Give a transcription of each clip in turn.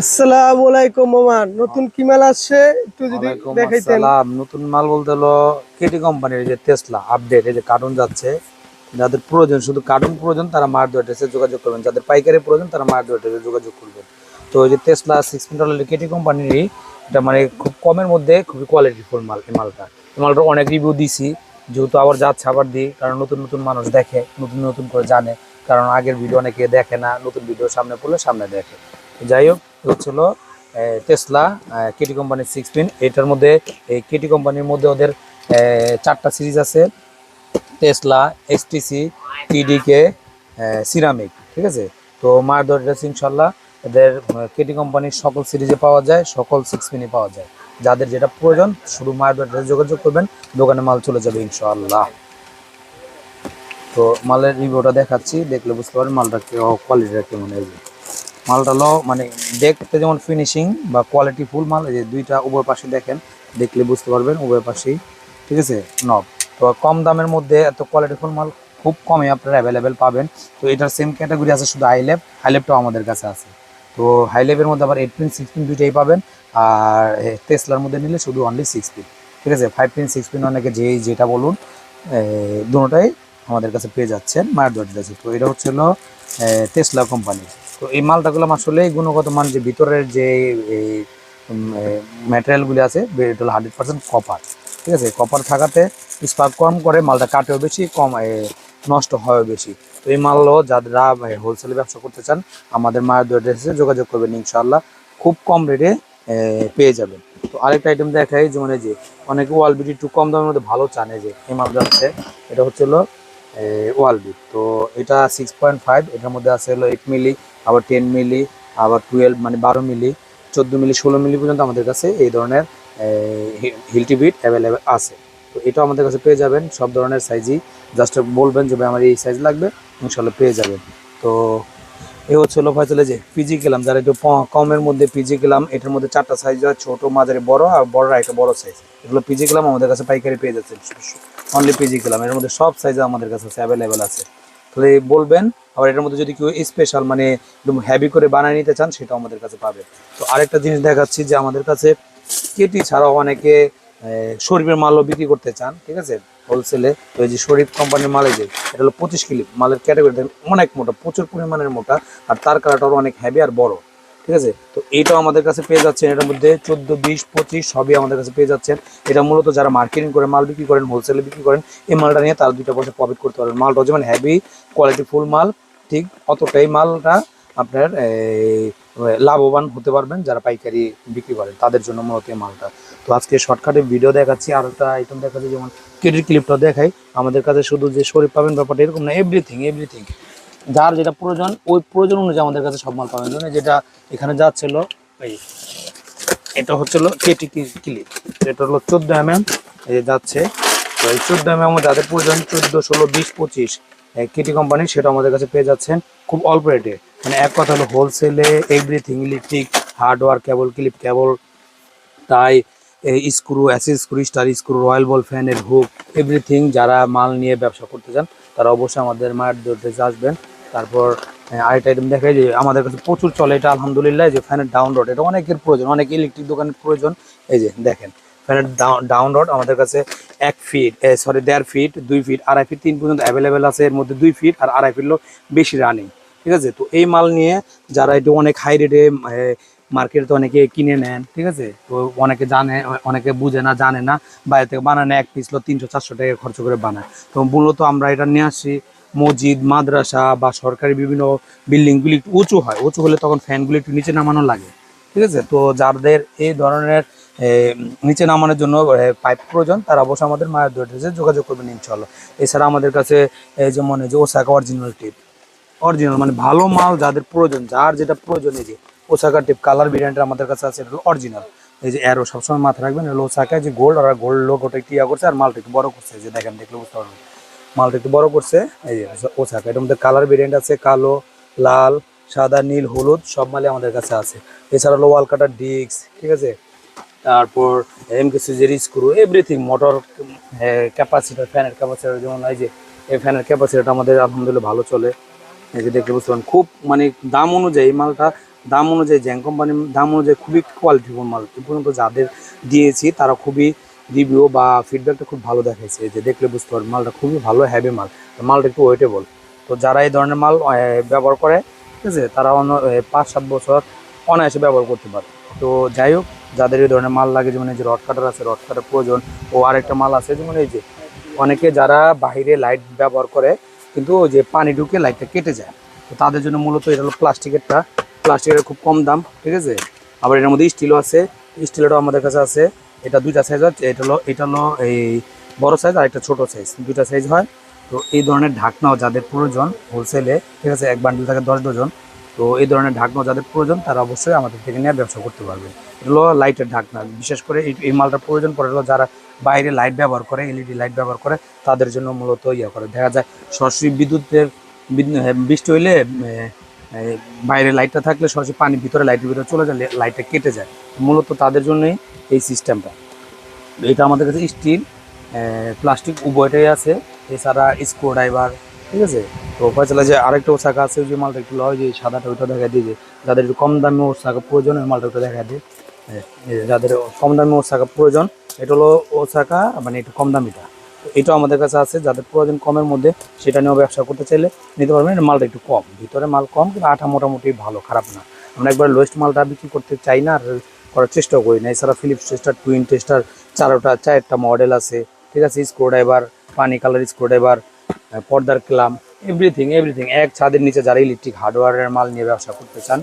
আসসালামু আলাইকুম মামা নতুন কি মাল আসছে? একটু যদি দেখাইতেন। আসসালাম। নতুন মাল বলতে হলো কেটি কোম্পানির যে টেসলা আপডেট এই যে কার্টুন যাচ্ছে। যাদের প্রয়োজন শুধু কার্টুন প্রয়োজন তারা মার দু অ্যাড্রেসে যোগাযোগ করবেন। যাদের পাইকারি প্রয়োজন তারা মার দু অ্যাড্রেসে যোগাযোগ করবেন। তো এই যে টেসলা সিক্স মিটার কেটি কোম্পানিরই এটা মানে খুব কমের মধ্যে খুবই কোয়ালিটিফুল মাল এই মালটা। এই মালটা অনেক রিভিউ দিছি যেহেতু আবার যাচ্ছে আবার দিই কারণ নতুন নতুন মানুষ দেখে নতুন নতুন করে জানে। কারণ আগের ভিডিও অনেকে দেখে না নতুন ভিডিও সামনে পড়লে সামনে দেখে। যাই হোক হচ্ছিল টেসলা কেটি কোম্পানির সিক্স পিন এটার মধ্যে এই কেটি কোম্পানির মধ্যে ওদের চারটা সিরিজ আছে। টেসলা এসটিসি টিডিকে সিরামিক ঠিক আছে? তো মায়ের দরজা ইনশাল্লাহ, এদের কেটি কোম্পানির সকল সিরিজে পাওয়া যায়, সকল সিক্স পিনে পাওয়া যায়। যাদের যেটা প্রয়োজন, শুধু মায়ের দরজায় যোগাযোগ করবেন, দোকানে মাল চলে যাবে ইনশাল্লাহ। তো মালের রিভিউটা দেখাচ্ছি, দেখলে বুঝতে পারবেন মালটা কেউ কোয়ালিটিটা কেমন এই মালটা হলো মানে দেখতে যেমন ফিনিশিং বা কোয়ালিটি ফুল মাল, এই যে দুইটা উভয় পাশে দেখেন, দেখলে বুঝতে পারবেন উভয় পাশেই, ঠিক আছে? নব তো কম দামের মধ্যে এত কোয়ালিটি ফুল মাল খুব কমে আপনারা অ্যাভেলেবেল পাবেন। তো এটার সেম ক্যাটাগরি আছে শুধু হাইলেপ হাইলেপটাও আমাদের কাছে আছে। তো হাইলেপের মধ্যে আবার এইট পিন সিক্স পিন দুইটাই পাবেন, আর টেসলার মধ্যে নিলে শুধু অনলি সিক্স পিন ঠিক আছে? ফাইভ পিন সিক্স পিন অনেকে যেই যেটা বলুন দুটোটাই আমাদের কাছে পেয়ে যাচ্ছেন, মায়ের দরজা আছে তো এটা হচ্ছে হলো টেসলা কোম্পানি তো এই মালটা গুলো আসলে গুণগত মান যে ভিতরের যে ম্যাটেরিয়ালগুলি আছে এটা হলো হান্ড্রেড পার্সেন্ট কপার ঠিক আছে? কপার থাকাতে স্পার্ক কম করে, মালটা কাটেও বেশি, কম নষ্ট হয়ও বেশি। তো এই মালও যারা হোলসেলে ব্যবসা করতে চান, আমাদের মায়ের ড্রেসে যোগাযোগ করবেন ইনশাল্লাহ খুব কম রেটে পেয়ে যাবেন। তো আরেকটা আইটেম দেখাই, যে মানে যে অনেকে ওয়াল বিটি একটু কম দামের মধ্যে ভালো চানে যে, এই মাল যাচ্ছে এটা হচ্ছে ওয়াল বিট তো এটা সিক্স পয়েন্ট ফাইভ এটার মধ্যে আছে হলো এইট মিলি আবার টেন মিলি আবার টুয়েলভ মানে বারো মিলি চোদ্দ মিলি ষোলো মিলি পর্যন্ত আমাদের কাছে এই ধরনের হিলটি বিট অ্যাভেলেবেল আছে। তো এটাও আমাদের কাছে পেয়ে যাবেন, সব ধরনের সাইজই জাস্ট বলবেন যে আমার এই সাইজ লাগবে, ইনশাল্লাহ পেয়ে যাবেন। তো এ হচ্ছে হলো ফয়সলে যে পিজি গেলাম, যারা একটু কমের মধ্যে পিজি গেলাম, এটার মধ্যে চারটা সাইজ হয়, ছোট, মাঝারি, বড় আর বড়রা একটা বড় সাইজ এগুলো পিজি গেলাম, আমাদের কাছে পাইকারি পেয়ে যাচ্ছে অনলি পিজি গেলাম, এর মধ্যে সব সাইজ আমাদের কাছে অ্যাভেলেবেল আছে। তাহলে বলবেন, আবার এটার মধ্যে যদি কেউ স্পেশাল মানে একদম হ্যাভি করে বানিয়ে নিতে চান, সেটাও আমাদের কাছে পাবে তো আরেকটা জিনিস দেখাচ্ছি যে আমাদের কাছে কেটি ছাড়াও অনেকে শরীফের মালও বিক্রি করতে চান, ঠিক আছে? হোলসেলে তো এই যে শরীফ কোম্পানির মালে যে, এটা হলো পঁচিশ কিলো মালের ক্যাটাগরি অনেক মোটা, প্রচুর পরিমাণের মোটা, আর তার কালারটাও অনেক হ্যাভি আর বড়, ঠিক আছে? তো এইটাও আমাদের কাছে পেয়ে যাচ্ছেন, এটার মধ্যে চোদ্দ, বিশ, পঁচিশ সবই আমাদের কাছে পেয়ে যাচ্ছেন। এটা মূলত যারা মার্কেটিং করে, মাল বিক্রি করেন হোলসেলে বিক্রি করেন, এই মালটা নিয়ে তারা দুইটা পয়সা প্রফিট করতে পারেন মালটা যেমন হ্যাভি কোয়ালিটি ফুল মাল, ঠিক? অতটাই মালটা আপনার লাভবান হতে পারবেন যারা পাইকারি বিক্রি করেন, তাদের জন্য মূলত এই মালটা। তো আজকে শর্টকাটে ভিডিও দেখাচ্ছি আর একটা আইটেম দেখাচ্ছি, যেমন ক্রেডিট ক্লিপটা দেখাই। আমাদের কাছে শুধু যে শরীর পাবেন ব্যাপারটা এরকম না এভরিথিং এভরিথিং যার যেটা প্রয়োজন, ওই প্রয়োজন অনুযায়ী আমাদের কাছে সব মাল পাবেন। যেটা এখানে যাচ্ছিল, এই এটা হচ্ছিল কেটি ক্লিপ এটা হলো চোদ্দ এম এম এই যাচ্ছে। তো এই চোদ্দ এম এম যাদের প্রয়োজন, চোদ্দ, ষোলো, বিশ, পঁচিশ কেটি কোম্পানি সেটা আমাদের কাছে পেয়ে যাচ্ছেন খুব অল্প রেটে মানে এক কথা হলো হোলসেলে everything electric hardware cable clip cable tie screw অ্যাসিস screw, star screw, royal ball ফ্যানের হুক, এভরিথিং যারা মাল নিয়ে ব্যবসা করতে চান, তারা অবশ্যই আমাদের মায়ের দোকানে আসবেন। তারপর আরেকটা আইটেম দেখাই যে আমাদের কাছে প্রচুর চলে এটা, আলহামদুলিল্লাহ যে ফ্যানের ডাউন রড এটা অনেকের প্রয়োজন, অনেক ইলেকট্রিক দোকানের প্রয়োজন। এই যে দেখেন, ফ্যানের ডাউন রড আমাদের কাছে এক ফিট সরি দেড় ফিট দুই ফিট আড়াই ফিট তিন পর্যন্ত অ্যাভেলেবেল আছে, এর মধ্যে দুই ফিট আর আড়াই ফিট বেশি রানিং ঠিক আছে? তো এই মাল নিয়ে যারা একটু অনেক হাই রেটে মার্কেটে তো অনেকে কিনে নেন, ঠিক আছে? তো অনেকে জানে, অনেকে বুঝে না, জানে না, বাইরে থেকে বানানো এক পিস লো তিনশো, চারশো টাকা খরচ করে বানায়। তো মূলত আমরা এটা নিয়ে আসি, মসজিদ, মাদ্রাসা বা সরকারি বিভিন্ন বিল্ডিংগুলি একটু উঁচু হয়। উঁচু হলে তখন ফ্যানগুলি একটু নিচে নামানো লাগে, ঠিক আছে? তো যাদের এই ধরনের নিচে নামানোর জন্য পাইপ প্রয়োজন, তারা অবশ্যই আমাদের মায়ের দোয়ারে যোগাযোগ করবেন ইনশাল্লাহ এছাড়া আমাদের কাছে এই যেমন যে ওসাকা অরিজিনাল টিপ অরিজিনাল মানে ভালো মাল যাদের প্রয়োজন, যার যেটা প্রয়োজন এই যে ওসাকা টিপ কালার ভেরিয়েন্টের আমাদের কাছে আছে, এটা অরিজিনাল এই যে অ্যারো সবসময় মাথায় রাখবেন এটা যে গোল্ড আর গোল্ড লোগোটা একটু ইয়া করছে, আর মালটা একটু বড় করছে যে দেখেন, দেখলে বুঝতে পারবেন। মালটা একটু বড় করছে, এই যে ওসাকা এটার মধ্যে কালার ভেরিয়েন্ট আছে, কালো, লাল, সাদা, নীল, হলুদ, সব মালই আমাদের কাছে আছে। এছাড়া হলো ওয়াল কাটার ডিস্ক, ঠিক আছে? তারপর এম কে সুজের স্ক্রু এভরিথিং মোটর ক্যাপাসিটার ফ্যানের ক্যাপাসিটার যেমন এই যে এই ফ্যানের ক্যাপাসিটারটা আমাদের আলহামদুলিল্লাহ ভালো চলে। এই যে দেখলে বুঝতে পারেন খুব মানে দাম অনুযায়ী মালটা দাম অনুযায়ী, জ্যাং কোম্পানির দাম অনুযায়ী খুবই কোয়ালিটিফুল মাল। পর্যন্ত যাদের দিয়েছি, তারা খুবই রিভিউ বা ফিডব্যাকটা খুব ভালো দেখাইছে। যে দেখলে বুঝতে পারবে মালটা খুবই ভালো হ্যাভি মাল। মালটা একটু ওয়েটেবল তো যারা এই ধরনের মাল ব্যবহার করে, ঠিক আছে, তারা অন্য পাঁচ সাত বছর অনায়াসে ব্যবহার করতে পারে। তো যাই হোক, যাদের এই ধরনের মাল লাগে, যেমন এই যে রড কাটার আছে রড কাটার প্রয়োজন। ও আরেকটা মাল আছে, যেমন এই যে, অনেকে যারা বাইরে লাইট ব্যবহার করে, কিন্তু ওই যে পানি ঢুকে লাইটটা কেটে যায়। তো তাদের জন্য মূলত এটা হলো প্লাস্টিকেরটা প্লাস্টিকের খুব কম দাম ঠিক আছে? আবার এটার মধ্যে স্টিলও আছে। স্টিলটাও আমাদের কাছে আছে। এটা দুইটা সাইজ আছে এটা হলো এটা হলো এই বড় সাইজ আর একটা ছোট সাইজ দুইটা সাইজ হয়। তো এই ধরনের ঢাকনাও যাদের প্রয়োজন হোলসেলে ঠিক আছে? এক বান্ডিল থাকে দশ ডজন তো এই ধরনের ঢাকনাও যাদের প্রয়োজন তারা অবশ্যই আমাদের থেকে নিয়ে ব্যবসা করতে পারবে। এগুলো লাইটের ঢাকনা। বিশেষ করে এই মালটার প্রয়োজন পড়ে হলো যারা বাইরে লাইট ব্যবহার করে এলইডি লাইট ব্যবহার করে তাদের জন্য মূলত ইয়ে করে। দেখা যায় সরাসরি বিদ্যুতের হ্যাঁ, বৃষ্টি হইলে বাইরে লাইটটা থাকলে সরাসরি পানি ভিতরে, লাইটের ভিতরে চলে যায় লাইটটা কেটে যায়। মূলত তাদের জন্যই এই সিস্টেমটা। এটা আমাদের কাছে স্টিল প্লাস্টিক উভয়টাই আছে। এছাড়া স্ক্রু ড্রাইভার ঠিক আছে? তো ফয়সালা যে আরেকটা ওসাকা আছে যে মালটা একটু লয়, যে সাদাটা ওইটা দেখা দিয়ে যে যাদের একটু কম দামে ওসাকা প্রয়োজন, ওই মালটা ওটা দেখা দিয়ে যাদের কম দামে ওসাকা প্রয়োজন, এটা হলো ওসাকা মানে একটু কম দামিটা। এটাও আমাদের কাছে আছে, যাদের প্রয়োজন কমের মধ্যে সেটা নিয়েও ব্যবসা করতে চাইলে নিতে পারবেন। মালটা একটু কম, ভিতরে মাল কম কিন্তু আঠা মোটামুটি ভালো, খারাপ না। আমরা একবার লোয়েস্ট মালটা বিক্রি করতে চাই না আর করার চেষ্টাও করি না। এছাড়া ফিলিপস টেস্টার টুইন টেস্টার চারোটা, চারটা মডেল আছে, ঠিক আছে? স্ক্রু ড্রাইভার পানি কালার স্ক্রু ড্রাইভার পর্দার ক্লাম এভরিথিং এভরিথিং এক ছাদের নিচে যারা ইলেকট্রিক হার্ডওয়্যারের মাল নিয়ে ব্যবসা করতে চান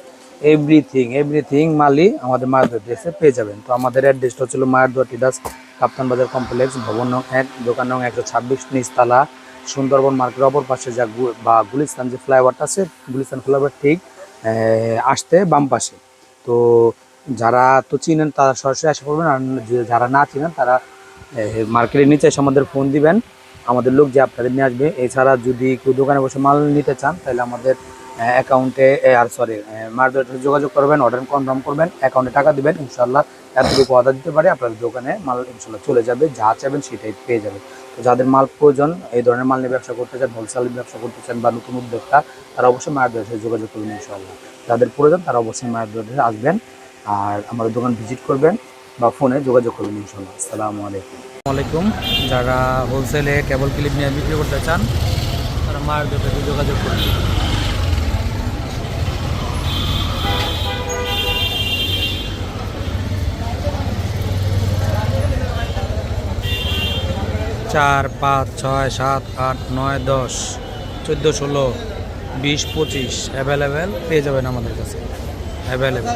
এভরিথিং এভরিথিং মালই আমাদের মায়াদুয়া ড্রেসে পেয়ে যাবেন। তো আমাদের অ্যাড্রেসটা হচ্ছিল মায়াদুয়া টিদাস কাপ্তান বাজার কমপ্লেক্স, ভবন নং এক, দোকান নং একশো ছাব্বিশ, নিচতলা, সুন্দরবন মার্কেটের অপর পাশে যা বা গুলিস্তান যে ফ্লাইওভারটা আছে, গুলিস্তান ফ্লাইওভার ঠিক আসতে বাম পাশে। তো যারা তো চিনেন তারা সরাসরি আসে পড়বেন, আর যারা না চিনেন তারা মার্কেটের নিচে এসে আমাদের ফোন দিবেন। আমাদের লোক যে আপনাদের নিয়ে আসবে। এছাড়া যদি কেউ দোকানে বসে মাল নিতে চান, তাহলে আমাদের অ্যাকাউন্টে আর সরি মার্কেটে যোগাযোগ করবেন অর্ডার কনফার্ম করবেন অ্যাকাউন্টে টাকা দেবেন ইনশাল্লাহ এতটুকু অর্ডার দিতে পারে, আপনাদের দোকানে মাল ইনশাল্লাহ চলে যাবে, যা চাইবেন সেটাই পেয়ে যাবে তো যাদের মাল প্রয়োজন, এই ধরনের মাল নিয়ে ব্যবসা করতে চান হোলসেল ব্যবসা করতে চান বা নতুন উদ্যোক্তা, তারা অবশ্যই মায়ের যোগাযোগ করবেন ইনশাল্লাহ যাদের প্রয়োজন, তারা অবশ্যই মায়ের আসবেন, আর আমাদের দোকান ভিজিট করবেন বা ফোনে যোগাযোগ করবেন ইনশাল্লাহ আসসালামু আলাইকুম। আলাইকুম যারা হোলসেলে কেবল ক্লিপ নিয়ে বিক্রি করতে চান, তারা মায়ের দোকানে যোগাযোগ করবেন চার, পাঁচ, ছয়, সাত, আট, নয়, দশ, চোদ্দ, ষোলো, বিশ, পঁচিশ অ্যাভেলেবেল পেয়ে যাবেন আমাদের কাছে। অ্যাভেলেবেল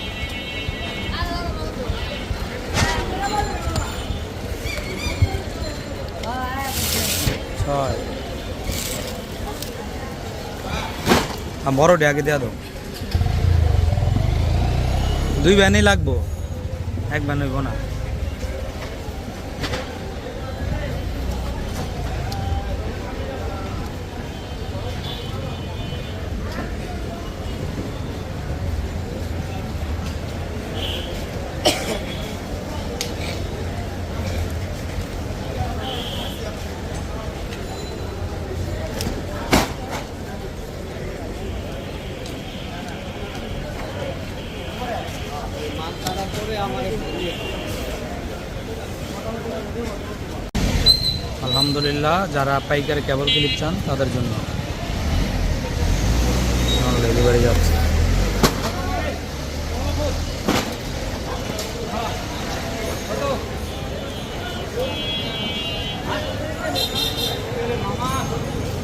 ছয় আর বড় আগে দেওয়া দাও। দুই ভ্যানই লাগবো। এক ভ্যান হইব না। আলহামদুলিল্লাহ, যারা পাইকারি কেবল ক্লিপ চান, তাদের জন্য। ডেলিভারি যাচ্ছে।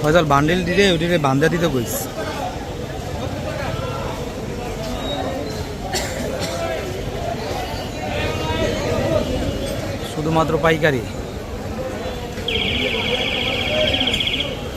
ফয়সাল বান্ডিল দিলে ওইটিরে বান্ধা দিতে কইস। শুধুমাত্র পাইকারি?